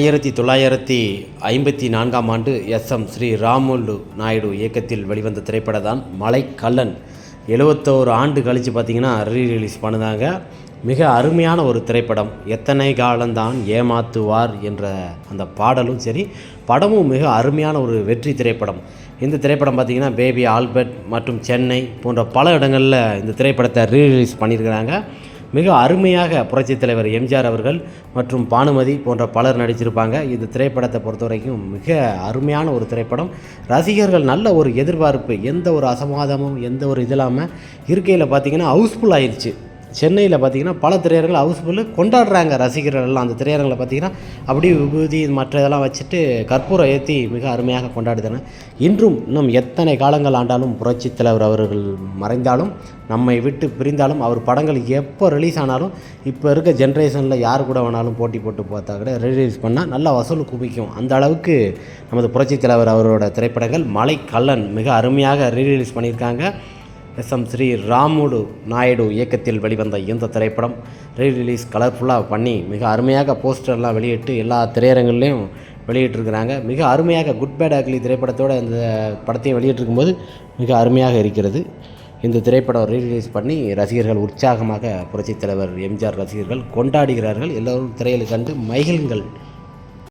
ஆயிரத்தி தொள்ளாயிரத்தி ஐம்பத்தி நான்காம் ஆண்டு எஸ் எம் ஸ்ரீ ராமுலு நாயுடு இயக்கத்தில் வெளிவந்த திரைப்படம் தான் மலைக்கல்லன். எழுபத்தோரு ஆண்டு கழித்து பார்த்திங்கன்னா ரீ ரிலீஸ் பண்ணுதாங்க மிக அருமையான ஒரு திரைப்படம். எத்தனை காலம்தான் ஏமாத்துவார் என்ற அந்த பாடலும் சரி படமும் மிக அருமையான ஒரு வெற்றி திரைப்படம். இந்த திரைப்படம் பார்த்திங்கன்னா பேபி ஆல்பர்ட் மற்றும் சென்னை போன்ற பல இடங்களில் இந்த திரைப்படத்தை ரீ ரிலீஸ் பண்ணியிருக்கிறாங்க. மிக அருமையாக புரட்சித் தலைவர் எம்ஜிஆர் அவர்கள் மற்றும் பானுமதி போன்ற பலர் நடிச்சிருப்பாங்க. இந்த திரைப்படத்தை பொறுத்த வரைக்கும் மிக அருமையான ஒரு திரைப்படம். ரசிகர்கள் நல்ல ஒரு எதிர்பார்ப்பு எந்த ஒரு அசமாதமும் எந்த ஒரு இது இல்லாமல் இருக்கையில் பார்த்தீங்கன்னா ஹவுஸ்ஃபுல் ஆயிடுச்சு சென்னையில் பார்த்தீங்கன்னா பல திரையரங்கள் ஹவுஸ்ஃபுல்லு கொண்டாடுறாங்க ரசிகர்கள் எல்லாம் அந்த திரையரங்களை பார்த்தீங்கன்னா அப்படியே விபூதி மற்ற இதெல்லாம் வச்சுட்டு கற்பூரம் ஏற்றி மிக அருமையாக கொண்டாடுதுன்னு. இன்றும் இன்னும் எத்தனை காலங்கள் ஆண்டாலும் புரட்சித் தலைவர் அவர்கள் மறைந்தாலும் நம்மை விட்டு பிரிந்தாலும் அவர் படங்கள் எப்போ ரிலீஸ் ஆனாலும் இப்போ இருக்க ஜென்ரேஷனில் யார் கூட வேணாலும் போட்டி போட்டு பார்த்தா கூட ரிலீஸ் பண்ணால் நல்லா வசூல் குவிக்கும். அந்த அளவுக்கு நமது புரட்சித் தலைவர் அவரோட திரைப்படங்கள் மலை கல்லன் மிக அருமையாக ரீரிலீஸ் பண்ணியிருக்காங்க. எஸ் எம் ஸ்ரீ ராமுடு நாயுடு இயக்கத்தில் வெளிவந்த இந்த திரைப்படம் ரீ ரிலீஸ் கலர்ஃபுல்லாக பண்ணி மிக அருமையாக போஸ்டர்லாம் வெளியிட்டு எல்லா திரையரங்குலேயும் வெளியிட்டிருக்கிறாங்க. மிக அருமையாக குட் பேட் அக்லி திரைப்படத்தோட இந்த படத்தையும் வெளியிட்டிருக்கும்போது மிக அருமையாக இருக்கிறது. இந்த திரைப்படம் ரீ ரிலீஸ் பண்ணி ரசிகர்கள் உற்சாகமாக புரட்சித் தலைவர் எம்ஜிஆர் ரசிகர்கள் கொண்டாடுகிறார்கள். எல்லோரும் திரையில் கண்டு மகிழ்ங்கள்.